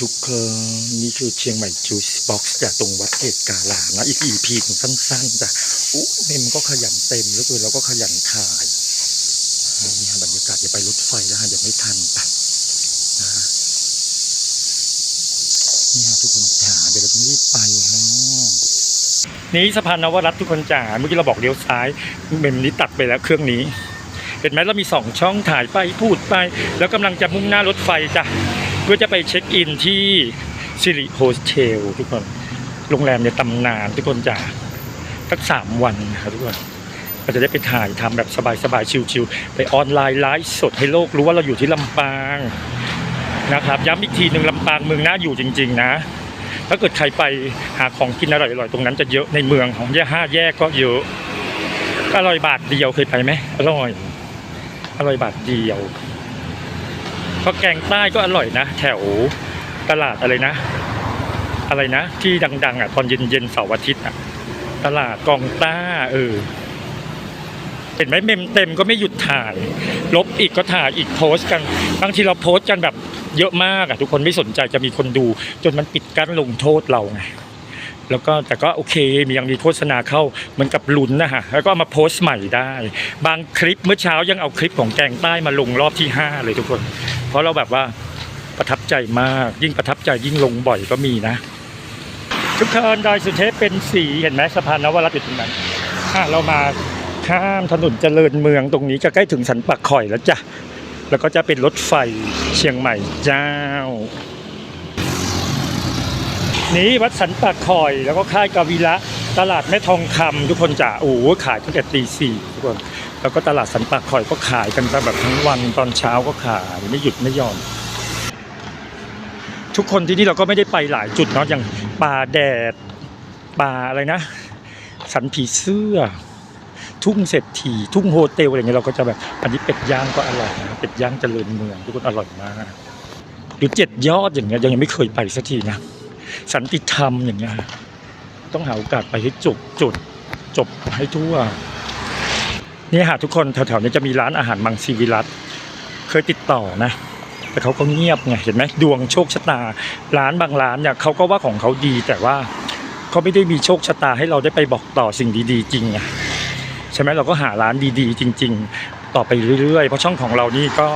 ทุกคนนี่คือเชียงใหม่จูสบ็อกซ์จากตรงวัดเกตกาลานะอีกอีพีถึงสั้นๆจ้ะอู้เมมก็ขยันเต็มแล้วคือเราก็ขยันถ่ายนี่บรรยากาศอย่าไปรถไฟแล้วฮะเดี๋ยวไม่ทันไปนะฮะนี่ฮะทุกคนจ๋าเดี๋ยวเราต้องรีบไปฮะนี่สะพานนวรัตทุกคนจ๋าเมื่อกี้เราบอกเลี้ยวซ้าย เมมนี้ตัดไปแล้วเครื่องนี้ เห็นไหมเรามีสองช่องถ่ายไปพูดไป แล้วกำลังจะมุ่งหน้ารถไฟจ้ะ เพื่อจะไปเช็คอินที่สิริโฮสเทลทุกคน โรงแรมในตำนานทุกคนจ้ะสักสามวันนะครับทุกคนก็จะได้ไปถ่ายทำแบบสบายๆ ชิลๆ ไปออนไลน์ไลฟ์สดให้โลกรู้ว่าเราอยู่ที่ลำปางนะครับ ย้ำอีกทีหนึ่งลำปางเมืองน่าอยู่จริง ๆ นะ ถ้าเกิดใครไปหาของกินอร่อยๆ ตรงนั้นจะเยอะในเมืองของแยกห้าแยกก็เยอะ อร่อยบาทเดียวเคยไปไหมอร่อย อร่อยบาทเดียว ก็แกงใต้ก็อร่อยนะ แถวตลาดอะไรนะ อะไรนะ ที่ดัง ๆ อะ ตอนเย็นๆเสาร์อาทิตย์อะ ตลาดกองต้า เออเห็นไหมเมมเต็มก็ไม่หยุดถ่าย ลบอีกก็ถ่ายอีกโพสต์กันบางทีเราโพสต์กันแบบเยอะมากอะทุกคนไม่สนใจจะมีคนดู จนมันปิดกั้นลงโทษเราไง แล้วก็แต่ก็โอเคมียังมีโฆษณาเข้าเหมือนกับลุ้นนะฮะแล้วก็เอามาโพสต์ใหม่ได้ บางคลิปเมื่อเช้ายังเอาคลิปของแกงใต้มาลงรอบที่ 5 เลยทุกคน เพราะเราแบบว่าประทับใจมาก ยิ่งประทับใจยิ่งลงบ่อยก็มีนะ ทุกคนดอยสุเทพเป็นสีเห็นไหมสะพานนวรัตน์อยู่ตรงนั้นเรามาข้ามถนนเจริญเมืองตรงนี้จะใกล้ถึงสันปักข่อยแล้วจ้ะแล้วก็จะเป็นรถไฟเชียงใหม่เจ้า นี่วัดสันปาคอย แล้วก็ค่ายกาวิระตลาดแม่ทองคำทุกคนจะโอ้ขายตั้งแต่ตีสี่ทุกคนแล้วก็ตลาดสันปาคอยก็ขายกันแบบทั้งวันตอนเช้าก็ขายไม่หยุดไม่ย่อนทุกคนที่นี่เราก็ไม่ได้ไปหลายจุดเนาะอย่างป่าแดดป่าอะไรนะ สันผีเสื้อ ทุ่งเศรษฐีทุ่งโฮเทลอะไรเงี้ยเราก็จะแบบอันนี้เป็ดย่างก็อร่อยนะเป็ดย่างเจริญเมืองทุกคนอร่อยมากหรือเจ็ดยอดอย่างเงี้ยยังไม่เคยไปสักทีนะ สันติธรรมอย่างเงี้ยต้องหาโอกาสไปให้จุกจุดจบให้ทั่วนี่หาทุกคนแถวๆนี้จะมีร้านอาหารมังซีวิรัตเคยติดต่อนะ แต่เขาก็เงียบไงเห็นไหมดวงโชคชะตา ร้านบางร้านเนี่ยเขาก็ว่าของเขาดีแต่ว่าเขาไม่ได้มีโชคชะตาให้เราได้ไปบอกต่อสิ่งดีๆ จริงไงใช่ไหมเราก็หาร้านดีๆ จริง ๆ ต่อไปเรื่อยๆ เพราะช่องของเรานี่ก็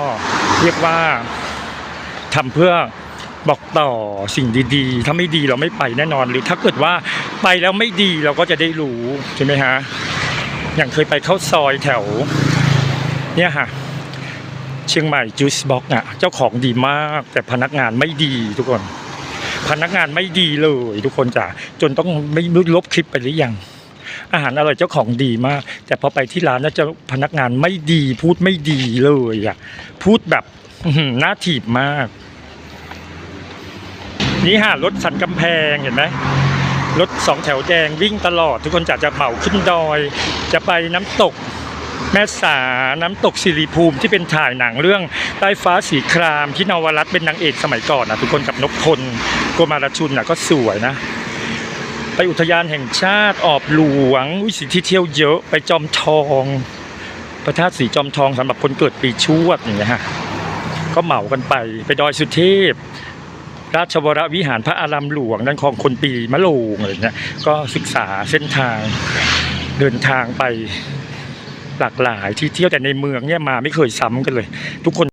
เรียกว่าทำเพื่อ บอกต่อสิ่งดีๆ ถ้าไม่ดีเราไม่ไปแน่นอนหรือถ้าเกิดว่าไปแล้วไม่ดีเราก็จะได้รู้ใช่ไหมฮะอย่างเคยไปเข้าซอยแถว เนี่ยฮะเชียงใหม่จูสบ็อกอะเจ้าของดีมาก แต่พนักงานไม่ดีทุกคน พนักงานไม่ดีเลย ทุกคนจ้ะจนต้องไม่ลบคลิปไปหรือยังอาหารอร่อยเจ้าของดีมาก แต่พอไปที่ร้านแล้วเจะพนักงานไม่ดี พูดไม่ดีเลยอะพูดแบบหน้าถีบมาก นี่ฮะรถสันกำแพงเห็นไหมรถสองแถวแดงวิ่งตลอด ทุกคนจะจะเหมาขึ้นดอย จะไปน้ำตกแม่สาน้ำตกสิริภูมิที่เป็นถ่ายหนังเรื่องใต้ฟ้าสีครามที่นวรัตน์เป็นนางเอกสมัยก่อนนะทุกคนกับนกพลโกมารชุนนะก็สวยนะ ไปอุทยานแห่งชาติออบหลวงวิสิที่เที่ยวเยอะไปจอมทองพระธาตุสีจอมทองสำหรับคนเกิดปีชวดอย่างเงี้ยฮะก็เหมากันไปไปดอยสุเทพ ราชวรวิหารพระอารามหลวงนั่นของคนปีมะโรงอะไรเงี้ยก็ศึกษาเส้นทางเดินทางไปหลากหลายที่เที่ยวแต่ในเมืองเนี่ยมาไม่เคยซ้ำกันเลย ทุกคน